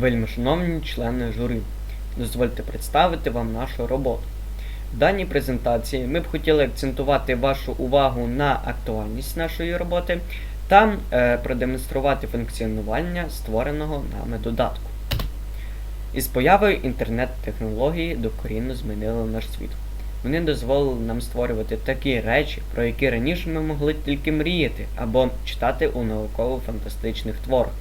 Вельмишановні члени журі, дозвольте представити вам нашу роботу. В даній презентації ми б хотіли акцентувати вашу увагу на актуальність нашої роботи та е, продемонструвати функціонування створеного нами додатку. Із появою інтернет-технології докорінно змінили наш світ. Вони дозволили нам створювати такі речі, про які раніше ми могли тільки мріяти або читати у науково-фантастичних творах.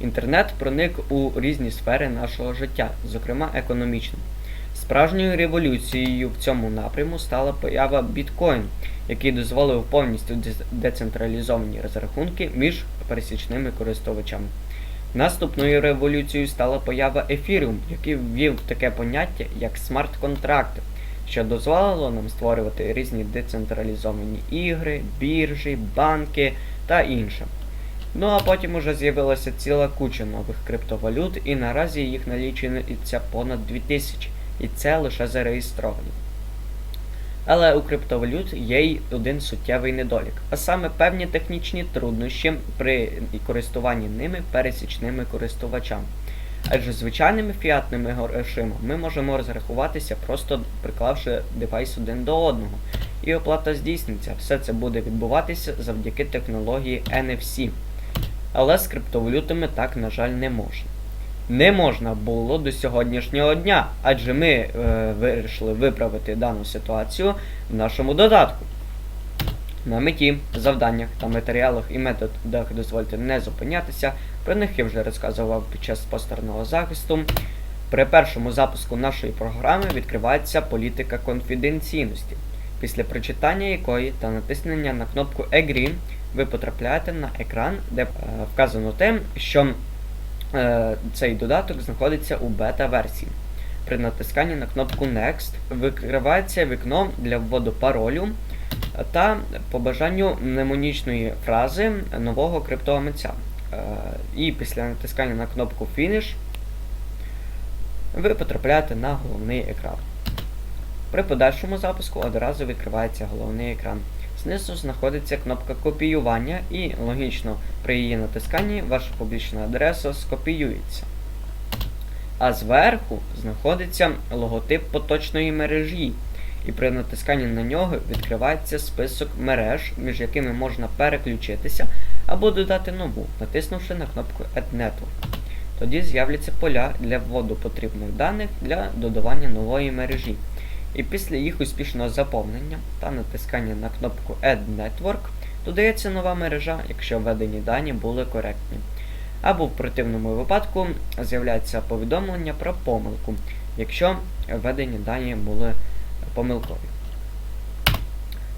Інтернет проник у різні сфери нашого життя, зокрема економічну. Справжньою революцією в цьому напряму стала поява біткоін, який дозволив повністю децентралізовані розрахунки між пересічними користувачами. Наступною революцією стала поява ефіріум, який ввів таке поняття як смарт-контракти, що дозволило нам створювати різні децентралізовані ігри, біржі, банки та інше. Ну а потім уже з'явилася ціла куча нових криптовалют, і наразі їх налічується понад 2000, і це лише зареєстровані. Але у криптовалют є й один суттєвий недолік, а саме певні технічні труднощі при користуванні ними пересічними користувачами. Адже звичайними фіатними грошима ми можемо розрахуватися просто приклавши девайс один до одного, і оплата здійсниться. Все це буде відбуватися завдяки технології NFC. Але з криптовалютами так, на жаль, не можна. Не можна було до сьогоднішнього дня, адже ми е, вирішили виправити дану ситуацію в нашому додатку. На меті, завданнях та матеріалах і методах дозвольте не зупинятися. Про них я вже розказував під час постерного захисту. При першому запуску нашої програми відкривається політика конфіденційності, після прочитання якої та натиснення на кнопку Agree ви потрапляєте на екран, де е, вказано те, що е, цей додаток знаходиться у бета-версії. При натисканні на кнопку Next викривається вікно для вводу паролю та по бажанню мнемонічної фрази нового криптомитця. Е, І після натискання на кнопку Finish ви потрапляєте на головний екран. При подальшому запуску одразу відкривається головний екран. Знизу знаходиться кнопка копіювання і логічно при її натисканні ваша публічна адреса скопіюється. А зверху знаходиться логотип поточної мережі, і при натисканні на нього відкривається список мереж, між якими можна переключитися або додати нову, натиснувши на кнопку Add Network. Тоді з'являться поля для вводу потрібних даних для додавання нової мережі. І після їх успішного заповнення та натискання на кнопку Add Network додається нова мережа, якщо введені дані були коректні. Або в противному випадку з'являється повідомлення про помилку, якщо введені дані були помилкові.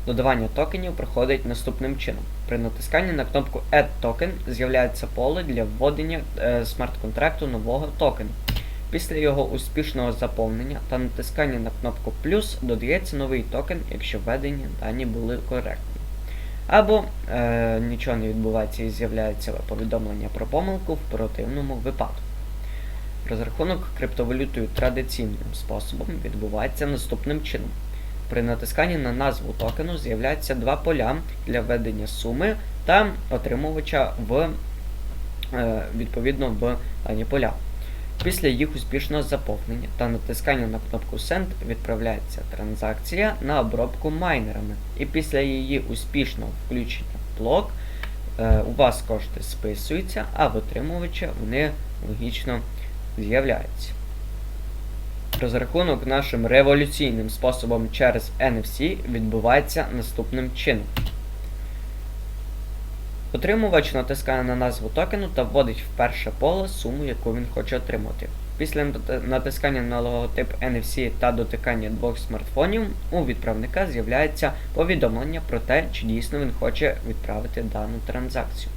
Додавання токенів проходить наступним чином. При натисканні на кнопку Add Token з'являється поле для введення е, смарт-контракту нового токену. Після його успішного заповнення та натискання на кнопку плюс додається новий токен, якщо введені дані були коректні. Або е, нічого не відбувається і з'являється повідомлення про помилку в противному випадку. Розрахунок криптовалютою традиційним способом відбувається наступним чином. При натисканні на назву токену з'являються два поля для введення суми та отримувача в е, відповідно в дані поля. Після їх успішного заповнення та натискання на кнопку Send відправляється транзакція на обробку майнерами. І після її успішного включення в блок е, у вас кошти списуються, а в отримувача вони логічно з'являються. Розрахунок нашим революційним способом через NFC відбувається наступним чином. Отримувач натискає на назву токену та вводить в перше поле суму, яку він хоче отримати. Після натискання на логотип NFC та дотикання двох смартфонів у відправника з'являється повідомлення про те, чи дійсно він хоче відправити дану транзакцію.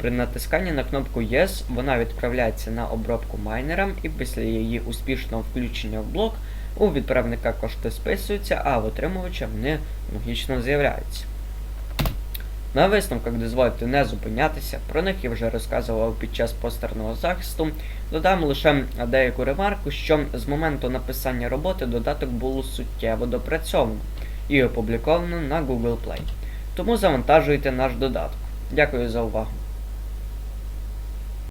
При натисканні на кнопку Yes вона відправляється на обробку майнерам і після її успішного включення в блок у відправника кошти списуються, а в отримувача вони логічно з'являються. На висновках дозвольте не зупинятися, про них я вже розказував під час постерного захисту. Додам лише деяку ремарку, що з моменту написання роботи додаток було суттєво допрацьовано і опубліковано на Google Play. Тому завантажуйте наш додаток. Дякую за увагу.